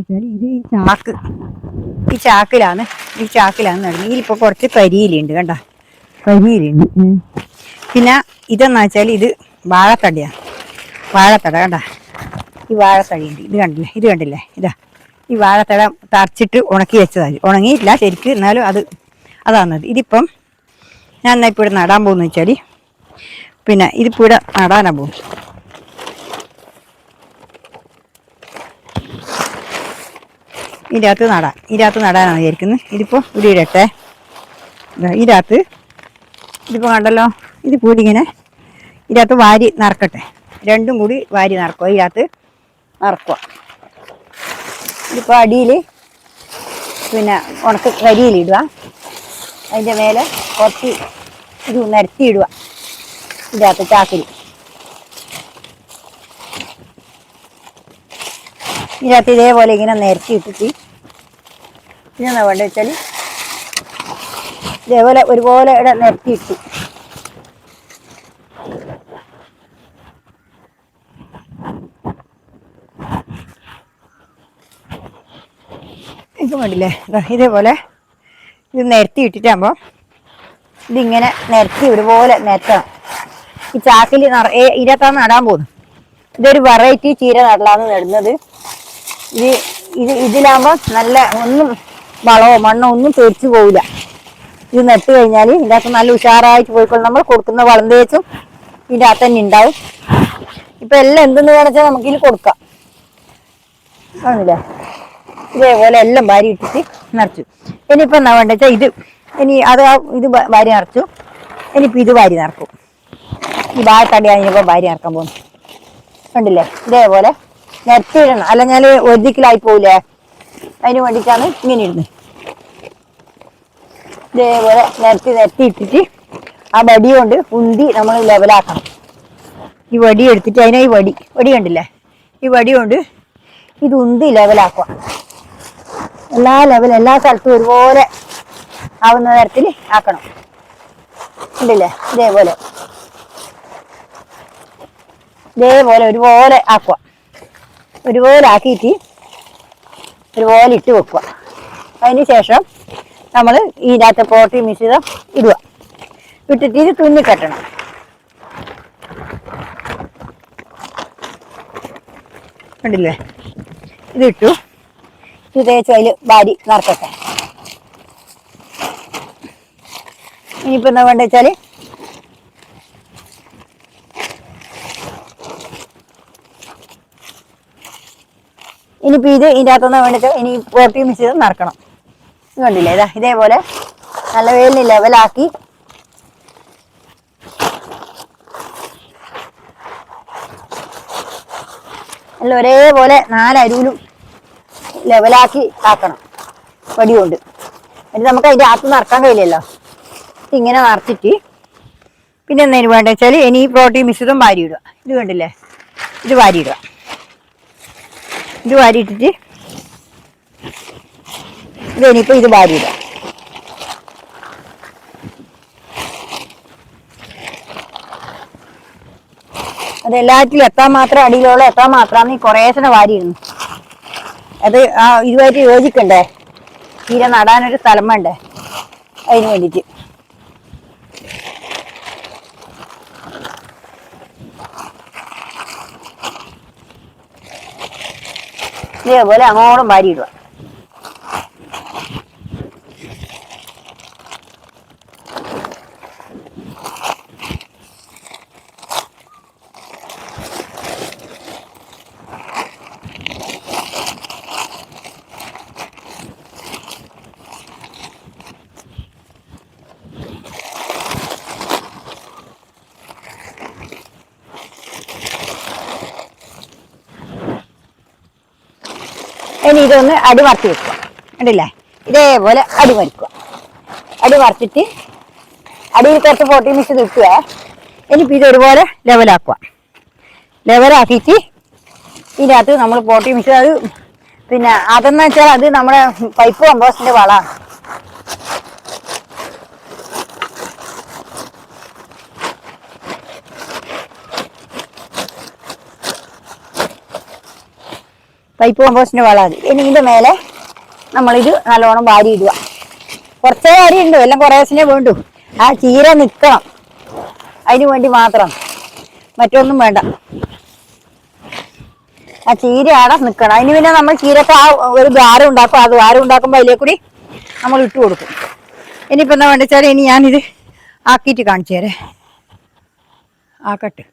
വെച്ചാൽ ഇത് ഈ ചാക്ക് ഈ ചാക്കിലാണ് ഈ ചാക്കിലാണ് നടന്നത് ഇതിലിപ്പോൾ കുറച്ച് കരിയിലുണ്ട് കണ്ട? കരിയിലുണ്ട്. പിന്നെ ഇതെന്ന് വെച്ചാൽ ഇത് വാഴത്തടിയാണ് വാഴത്തട കണ്ട? ഈ വാഴത്തടിയുണ്ട്. ഇത് കണ്ടില്ലേ? ഇത് കണ്ടില്ലേ? ഇതാ. ഈ വാഴത്തട തറച്ചിട്ട് ഉണക്കി വെച്ചതാണ് ഉണങ്ങിയില്ല ശരിക്ക്. എന്നാലും അത് അതാണത് ഇതിപ്പം ഞാൻ എന്നാ ഇപ്പോൾ ഇവിടെ നടാൻ പോകുന്നു വെച്ചാൽ പിന്നെ ഇതിപ്പോൾ ഇവിടെ നടാനാണ് പോകും ഇതിനകത്ത് നടാം ഇതിനകത്ത് നടാനാണ് വിചാരിക്കുന്നത് ഇതിപ്പോൾ ഇതാ ഇതിനകത്ത് ഇതിപ്പോൾ കണ്ടല്ലോ ഇത് കൂടി ഇതിനകത്ത് വാരി നറക്കട്ടെ. രണ്ടും കൂടി വാരി നറക്കുക ഇതിനകത്ത് നറക്കുക. ഇതിപ്പോൾ അടിയിൽ പിന്നെ ഉണക്ക് കരിയിലിടുക അതിന്റെ മേലെ കുറച്ച് ഇത് നിരത്തിയിടുക ഇതിനകത്ത് ചാക്കിൽ ഇതിനകത്ത് ഇതേപോലെ ഇങ്ങനെ നിരത്തി ഇട്ടിട്ട് പിന്നെന്താ വേണ്ടത് വെച്ചാൽ ഇതേപോലെ ഒരുപോലെ ഇവിടെ നിരത്തി ഇട്ടു. ഇത് വേണ്ടില്ലേ ഇതേപോലെ ഇത് നിരത്തി ഇട്ടിട്ടാകുമ്പോൾ ഇതിങ്ങനെ നിരത്തി ഒരുപോലെ നിരത്തണം. ഈ ചാക്കിൽ നിറയെ ഇതിനകത്താണ് നടാൻ പോകുന്നത്. ഇതൊരു വെറൈറ്റി ചീര നടലാന്ന് നടുന്നത്. ഇത് ഇത് ഇതിലാകുമ്പോൾ നല്ല ഒന്നും വളമോ മണ്ണോ ഒന്നും തെറിച്ചു പോവില്ല. ഇത് നട്ട് കഴിഞ്ഞാൽ ഇതിന്റെ അകത്ത് നല്ല ഉഷാറായിട്ട് പോയിക്കൊണ്ട് നമ്മൾ കൊടുക്കുന്ന വളം തേച്ചും ഇതിന്റെ അകത്ത് തന്നെ ഉണ്ടാവും. ഇപ്പം എല്ലാം എന്തെന്ന് വേണമെച്ചാൽ നമുക്കിതിൽ കൊടുക്കാം. ആണല്ലേ? ഇതേപോലെ എല്ലാം വാരി ഇട്ടിട്ട് നിറച്ചു. ഇനിയിപ്പോൾ വേണ്ടത് വെച്ചാൽ ഇത് ഇനി അത് ഇത് വാരി നിറച്ചു. ഇനിയിപ്പോൾ ഇത് വാരി നിറക്കും. ഈ ഭാഗത്തടി ഇനിയിപ്പോൾ വാരി നിറക്കാൻ പോകുന്നു. കണ്ടില്ലേ? ഇതേപോലെ നിരത്തിയിടണം അല്ല ഞാൻ ഒരിക്കലായി പോവില്ലേ അതിന് വേണ്ടിയിട്ടാണ് ഇങ്ങനെ ഇടുന്നത് ഇതേപോലെ നിരത്തി നിരത്തി ഇട്ടിട്ട് ആ വടി കൊണ്ട് ഉന്തി നമ്മൾ ലെവലാക്കണം ഈ വടി എടുത്തിട്ട് അതിനായി വടി. വടി കണ്ടില്ലേ? ഈ വടി കൊണ്ട് ഇത് ഉന്തി ലെവലാക്കുക എല്ലാ ലെവൽ എല്ലാ സ്ഥലത്തും ഒരുപോലെ ആവുന്ന തരത്തിൽ ആക്കണം. ഉണ്ടല്ലേ ഇതേപോലെ. ഇതേപോലെ ഒരുപോലെ ആക്കുക. ഒരുപോലെ ആക്കിയിട്ട് ഒരുപോലെ ഇട്ട് വെക്കുക. അതിന് ശേഷം നമ്മൾ ഇതിനകത്ത് പോട്ടി മിശ്രിതം ഇടുക. ഇട്ടിട്ട് ഇത് തുന്നി കെട്ടണം. കണ്ടില്ലേ? ഇതിട്ടു. ഇത് തേച്ച് അതിൽ വാരി നിറക്കട്ടെ ഇനിയിപ്പോൾ എന്താ വേണ്ടത് വെച്ചാൽ ഇനിയിപ്പോൾ ഇത് ഇതിന്റെ അകത്തുനിന്ന് വേണ്ടിയിട്ട് ഇനി പോട്ടി മിക്സ് ചെയ്ത് നറക്കണം കണ്ടില്ലേ? ഇതാ ഇതേപോലെ നല്ല വേലിന് ലെവലാക്കി എല്ലാം ഒരേപോലെ നാലരുവിലും ലെവലാക്കി ആക്കണം. പടി കൊണ്ട് എന്നിട്ട് നമുക്ക് അതിന്റെ അകത്ത് നിറക്കാൻ കഴിയില്ലല്ലോ. ഇങ്ങനെ നിറച്ചിട്ട് പിന്നെ എന്തേലും വേണ്ട വെച്ചാൽ ഇനി പ്രോട്ടീൻ മിശ്രിതം വാരിയിടുക. ഇത് കണ്ടില്ലേ? ഇത് വാരിയിടുക. ഇത് വാരിയിട്ടിട്ട് ഇത് ഇനിയിപ്പോൾ ഇത് വാരിയിടാം. അത് എല്ലാറ്റിലും എത്താൻ മാത്രം അടിയിലുള്ള എത്താൻ മാത്രമാണ് ഈ കുറേശ്ശനെ വാരിയിരുന്നു അത് ആ ഇതുമായിട്ട് യോജിക്കണ്ടേ? തീരെ നടാനൊരു സ്ഥലം വേണ്ടേ? അതിന് വേണ്ടിയിട്ട്. ഇതേപോലെ അങ്ങോട്ടും വാരിയിടുക. ഇനി ഇതൊന്ന് അടി വറുത്തി വെക്കുക. കണ്ടില്ലേ? ഇതേപോലെ അടി വരക്കുക. അടി വറുത്തിട്ട് അടിയിൽ കുറച്ച് ഫോർട്ടി മിക്സ് നിൽക്കുക ഇനിയിപ്പോൾ ഇതൊരുപോലെ ലെവലാക്കുക ലെവലാക്കിയിട്ട് ഇതിനകത്ത് നമ്മൾ ഫോർട്ടി മിക്സ് അത് പിന്നെ അതെന്ന് വെച്ചാൽ അത് നമ്മുടെ പൈപ്പ് കമ്പോസ്റ്റിന്റെ വളമാണ്. പൈപ്പ് കമ്പോസ്റ്റിന്റെ വളം അത് ഇനി ഇതിന്റെ മേലെ നമ്മളിത് നല്ലോണം വാരി ഇടുക കുറച്ചേ വാരി ഉണ്ട് എല്ലാം കുറേശ്ശിനെ വേണ്ടു. ആ ചീര നിൽക്കണം അതിന് വേണ്ടി മാത്രം. മറ്റൊന്നും വേണ്ട. ആ ചീര ആടെ നിൽക്കണം അതിന് പിന്നെ നമ്മൾ ചീരക്ക് ആ ഒരു ദ്വാരം ഉണ്ടാക്കും. ആ ദ്വാരം ഉണ്ടാക്കുമ്പോൾ അതിലേ കൂടി നമ്മൾ ഇട്ട് കൊടുക്കും. ഇനിയിപ്പോൾ എന്താ വേണ്ട വെച്ചാൽ ഇനി ഞാനിത് ആക്കിയിട്ട് കാണിച്ചു തരേ ആക്കട്ടെ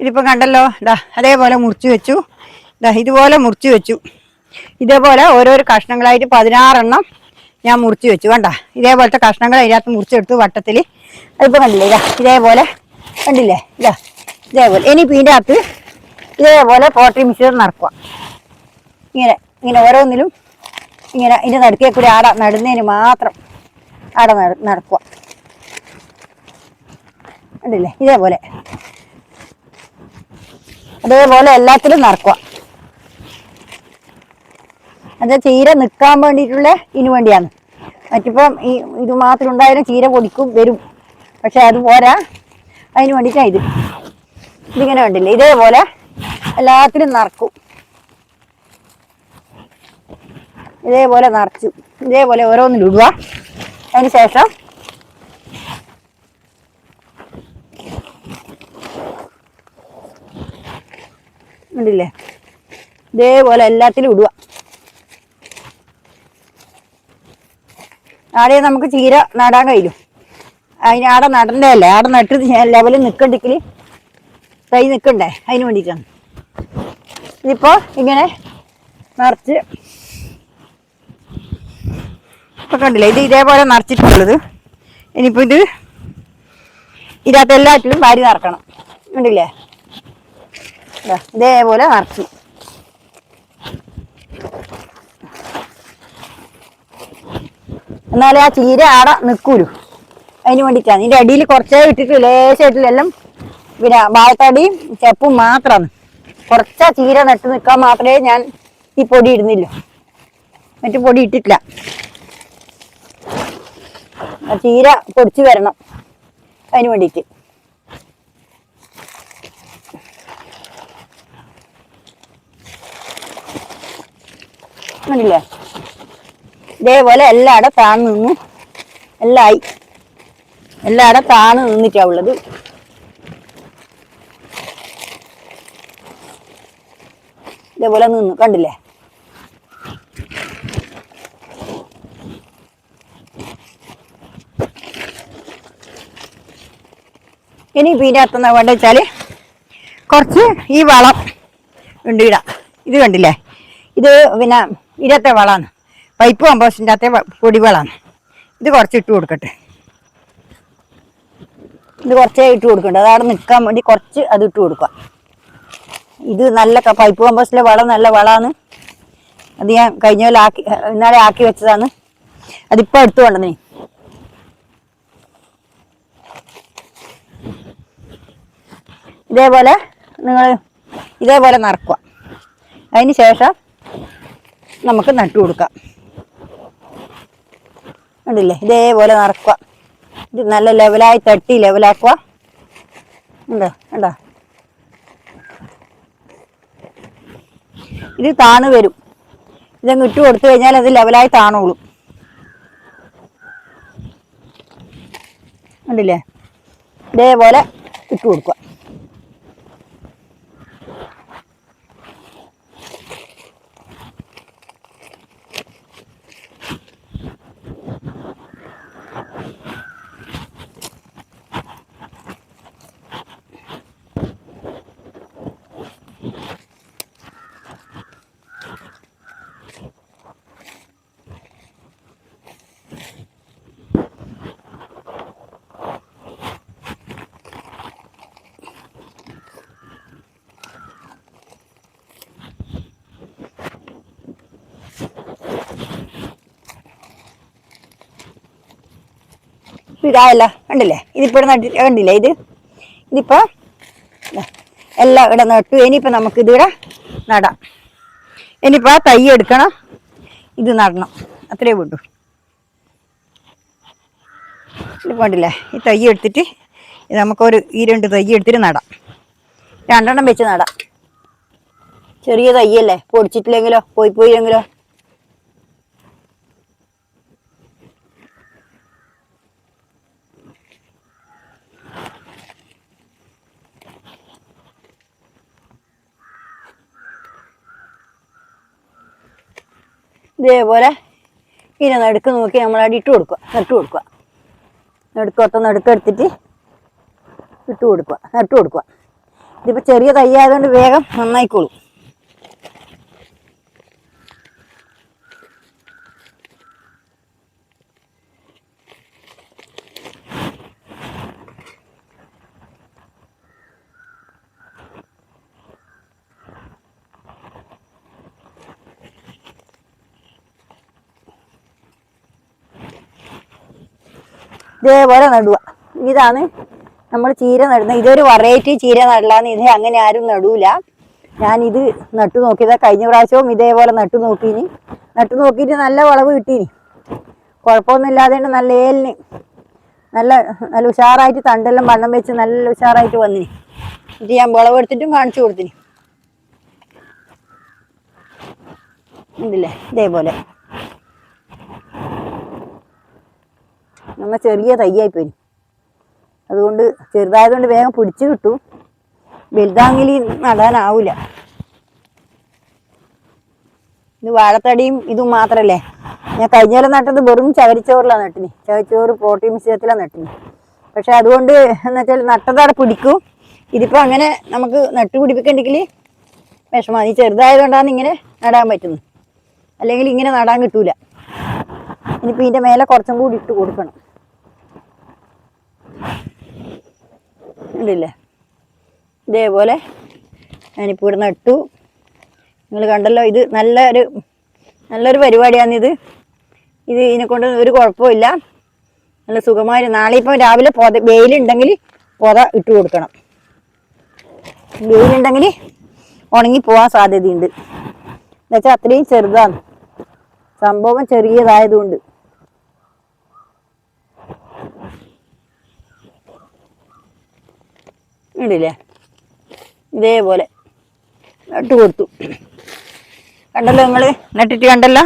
ഇതിപ്പോൾ കണ്ടല്ലോ ഇതാ അതേപോലെ മുറിച്ച് വെച്ചു. ഇതാ ഇതുപോലെ മുറിച്ച് വെച്ചു. ഇതേപോലെ ഓരോരോ കഷ്ണങ്ങളായിട്ട് പതിനാറെണ്ണം ഞാൻ മുറിച്ച് വെച്ചു കണ്ട? ഇതേപോലത്തെ കഷ്ണങ്ങൾ അതിനകത്ത് മുറിച്ചെടുത്ത് വട്ടത്തിൽ അതിപ്പോൾ കണ്ടില്ലേ ഇതാ ഇതേപോലെ കണ്ടില്ലേ ഇതാ ഇതേപോലെ. ഇനി ഇതിന്റെ അകത്ത് ഇതേപോലെ പോട്ടറി മിക്സർ നടക്കുക. ഇങ്ങനെ ഇങ്ങനെ ഓരോന്നിലും ഇങ്ങനെ ഇതിന്റെ നടുക്കേ കൂടി ആട നടുന്നതിന് മാത്രം ആട നട- നടക്കുക. കണ്ടില്ലേ ഇതേപോലെ. അതേപോലെ എല്ലാത്തിലും നടക്കുക അത് ചീര നിൽക്കാൻ വേണ്ടിയിട്ടുള്ള ഇതിന് വേണ്ടിയാണ്. മറ്റിപ്പം ഈ ഇത് മാത്രം ഉണ്ടായാലും ചീര പൊടിക്കും വരും. പക്ഷെ അത് പോരാ. അതിന് വേണ്ടിയിട്ടാണ് ഇത്. ഇതിങ്ങനെ വേണ്ടില്ല ഇതേപോലെ എല്ലാത്തിലും നിറക്കും ഇതേപോലെ നിറച്ചു ഇതേപോലെ ഓരോന്നിലിടുക. അതിന് ശേഷം ഉണ്ടല്ലേ ഇതേപോലെ എല്ലാത്തിലും ഇടുക. ആടെ നമുക്ക് ചീര നടാൻ കഴിയും. അതിന് ആടെ നടണ്ടല്ലേ ആടെ ഞാൻ ലെവലിൽ നിൽക്കണ്ടെങ്കിൽ തൈ നിൽക്കണ്ടേ അതിന് വേണ്ടിയിട്ടാണ്. ഇതിപ്പോൾ ഇങ്ങനെ നിറച്ച് ഇപ്പം കണ്ടില്ലേ? ഇത് ഇതേപോലെ നിറച്ചിട്ടുള്ളത്. ഇനിയിപ്പോൾ ഇത് ഇതിനകത്ത് എല്ലാറ്റിലും വാരി നിറക്കണം. കണ്ടില്ലേ? ദാ ഇതേപോലെ നിറച്ചു എന്നാലേ ആ ചീര ആടെ നിൽക്കൂലു. അതിന് വേണ്ടിയിട്ടാണ്. ഇതിന്റെ അടിയിൽ കുറച്ചേ ഇട്ടിട്ട് ലേശമായിട്ടില്ല എല്ലാം പിന്നെ വാഴത്തടിയും ചെപ്പും മാത്രമാണ് കുറച്ചാ ചീര നട്ട് നിൽക്കാൻ മാത്രമേ ഞാൻ ഈ പൊടി ഇടുന്നില്ല. മറ്റു പൊടി ഇട്ടിട്ടില്ല. ചീര പൊടിച്ച് വരണം. അതിന് വേണ്ടിയിട്ട്. കണ്ടില്ലേ ഇതേപോലെ എല്ലാടെ താന്ന് നിന്ന് എല്ലായി. എല്ലാടെ താന്ന് നിന്നിട്ടാ ഉള്ളത്. ഇതേപോലെ നിന്ന് കണ്ടില്ലേ? ഇനി പിന്നെ എത്തുന്ന വേണ്ട വെച്ചാൽ കുറച്ച് ഈ വളം ഉണ്ട് ഇടാം ഇത് കണ്ടില്ലേ? ഇത് പിന്നെ ഇരത്തെ വളമാണ്. പൈപ്പ് കമ്പോസ്റ്റിന്റെ അകത്തെ പൊടിവളമാണ് ഇത് കുറച്ച് ഇട്ട് കൊടുക്കട്ടെ. ഇത് കുറച്ചേ ഇട്ട് കൊടുക്കണ്ട. അതവിടെ നിൽക്കാൻ വേണ്ടി കുറച്ച് അത് ഇട്ട് കൊടുക്കുക ഇത് നല്ല പൈപ്പ് കമ്പോസ്റ്റിലെ വളം നല്ല വളമാണ്. അത് ഞാൻ കഴിഞ്ഞ പോലെ ആക്കി ഇന്നാളെ ആക്കി വെച്ചതാണ്. അതിപ്പോൾ എടുത്തു കൊണ്ടേ ഇതേപോലെ നിങ്ങൾ ഇതേപോലെ നിറക്കുക. അതിന് ശേഷം നമുക്ക് നട്ടു കൊടുക്കാം. കണ്ടില്ലേ? ഇതേപോലെ നിറക്കുക. ഇത് നല്ല ലെവലായി തട്ടി ലെവലാക്കുക ഉണ്ടോ? ഉണ്ടോ ഇത് താണു വരും. ഇതങ്ങ് ഇട്ട് കൊടുത്തു കഴിഞ്ഞാൽ അത് ലെവലായി താണോളും. കണ്ടില്ലേ? ഇതേപോലെ ഇട്ട് കൊടുക്കുക. ഇതായല്ല കണ്ടില്ലേ? ഇതിപ്പോ നട്ടി കണ്ടില്ലേ ഇത്? ഇതിപ്പോ എല്ലാം ഇവിടെ നട്ടു. ഇനിയിപ്പോ നമുക്ക് ഇതിവിടെ നടാം. ഇനിയിപ്പോ ആ തൈ എടുക്കണം. ഇത് നടണം. അത്രേ വിട്ടു കണ്ടില്ലേ? ഈ തൈ എടുത്തിട്ട് നമുക്കൊരു ഈ രണ്ട് തൈ എടുത്തിട്ട് നടാം. രണ്ടെണ്ണം വെച്ച് നടാം. ചെറിയ തയ്യല്ലേ പൊടിച്ചിട്ടില്ലെങ്കിലോ? പോയി പോയില്ലെങ്കിലോ? ഇതേപോലെ ഇതിനെ നടുക്ക് നോക്കി നമ്മൾ അടി ഇട്ട് കൊടുക്കുക. നട്ട് കൊടുക്കുക. നടുക്കൊത്ത നടുക്കെടുത്തിട്ട് ഇട്ട് കൊടുക്കുക. നട്ട് കൊടുക്കുക. ഇതിപ്പോൾ ചെറിയ തയ്യായതുകൊണ്ട് വേഗം നന്നായിക്കോളും. ഇതേപോലെ നടുക ഇതാണ് നമ്മൾ ചീര നടുന്നത് ഇതൊരു വെറൈറ്റി ചീര നടലാന്ന് ഇത് അങ്ങനെ ആരും നടൂല. ഞാനിത് നട്ടു നോക്കിയതാ കഴിഞ്ഞ പ്രാവശ്യവും ഇതേപോലെ നട്ടു നോക്കീനി. നട്ടു നോക്കിയിട്ട് നല്ല വളവ് കിട്ടീനി. കുഴപ്പമൊന്നുമില്ലാതെ നല്ല ഏലിന് നല്ല നല്ല ഉഷാറായിട്ട് തണ്ടെല്ലാം വണ്ണം വെച്ച് നല്ല ഉഷാറായിട്ട് വന്നിനി. ഇത് ഞാൻ വിളവെടുത്തിട്ടും കാണിച്ചു കൊടുത്തിനി. ഉണ്ടല്ലേ? ഇതേപോലെ. നമ്മ ചെറിയ തയ്യായി പോയി. അതുകൊണ്ട് ചെറുതായതുകൊണ്ട് വേഗം പിടിച്ചു കിട്ടും. വലുതാങ്കിൽ നടാനാവൂല. ഇത് വാഴത്തടിയും ഇതും മാത്രല്ലേ? ഞാൻ കഴിഞ്ഞ കൊല്ലം നട്ടത് വെറും ചവരിച്ചോറിലാണ് നട്ടിന്. ചവരിച്ചോറ് പ്രോട്ടീൻ മിശ്രിതത്തിലാണ് നട്ടിന്. പക്ഷെ അതുകൊണ്ട് എന്ന് വെച്ചാൽ നട്ടതവിടെ പിടിക്കും. ഇതിപ്പോൾ അങ്ങനെ നമുക്ക് നട്ടു പിടിപ്പിക്കണ്ടെങ്കിൽ വിഷമമാണ് ഈ ചെറുതായതുകൊണ്ടാണ് ഇങ്ങനെ നടാൻ പറ്റുന്നത്. അല്ലെങ്കിൽ ഇങ്ങനെ നടാൻ കിട്ടൂല. ഇനിയിപ്പോൾ ഇതിന്റെ മേലെ കുറച്ചും കൂടി ഇട്ട് കൊടുക്കണം. ഉണ്ടല്ലേ ഇതേപോലെ ഞാനിപ്പോൾ ഇവിടെ നട്ടു. നിങ്ങൾ കണ്ടല്ലോ ഇത് നല്ലൊരു നല്ലൊരു പരിപാടിയാണിത്. ഇത് ഇതിനെ കൊണ്ട് ഒരു കുഴപ്പമില്ല. നല്ല സുഖമായി നാളെ ഇപ്പം രാവിലെ പൊത വെയിലുണ്ടെങ്കിൽ പൊത ഇട്ട് കൊടുക്കണം. വെയിലുണ്ടെങ്കിൽ ഉണങ്ങി പോകാൻ സാധ്യതയുണ്ട്. എന്നുവെച്ചാൽ അത്രയും ചെറുതാണ്. സംഭവം ചെറിയതായതുകൊണ്ട്. ഉണ്ടല്ലേ ഇതേപോലെ നട്ട് കൊടുത്തു. കണ്ടല്ലോ നിങ്ങൾ നട്ടിട്ട് കണ്ടല്ലോ?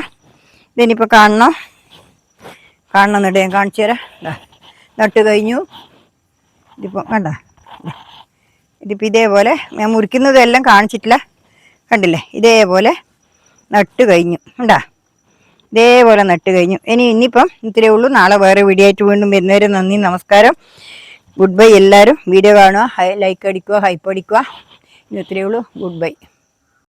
ഇതിനിപ്പോൾ കാണണം. കാണണം എന്നിട്ട് ഞാൻ കാണിച്ചു തരാം. നട്ട് കഴിഞ്ഞു. ഇതിപ്പോൾ കണ്ട? ഇതിപ്പോൾ ഇതേപോലെ ഞാൻ മുറിക്കുന്നതെല്ലാം കാണിച്ചിട്ടില്ല. കണ്ടില്ലേ? ഇതേപോലെ നട്ട് കഴിഞ്ഞു. ഉണ്ടാ ഇതേപോലെ നട്ട് കഴിഞ്ഞു. ഇനി ഇനിയിപ്പം ഇത്രയേ ഉള്ളൂ. നാളെ വേറെ വീഡിയോ ആയിട്ട് വീണ്ടും വരുന്നവരെ നന്ദി നമസ്കാരം. ഗുഡ് ബൈ എല്ലാവരും വീഡിയോ കാണുക ലൈക്ക് അടിക്കുക ഹൈപ്പ് അടിക്കുക. ഇത്രയേ ഉള്ളൂ. Good bye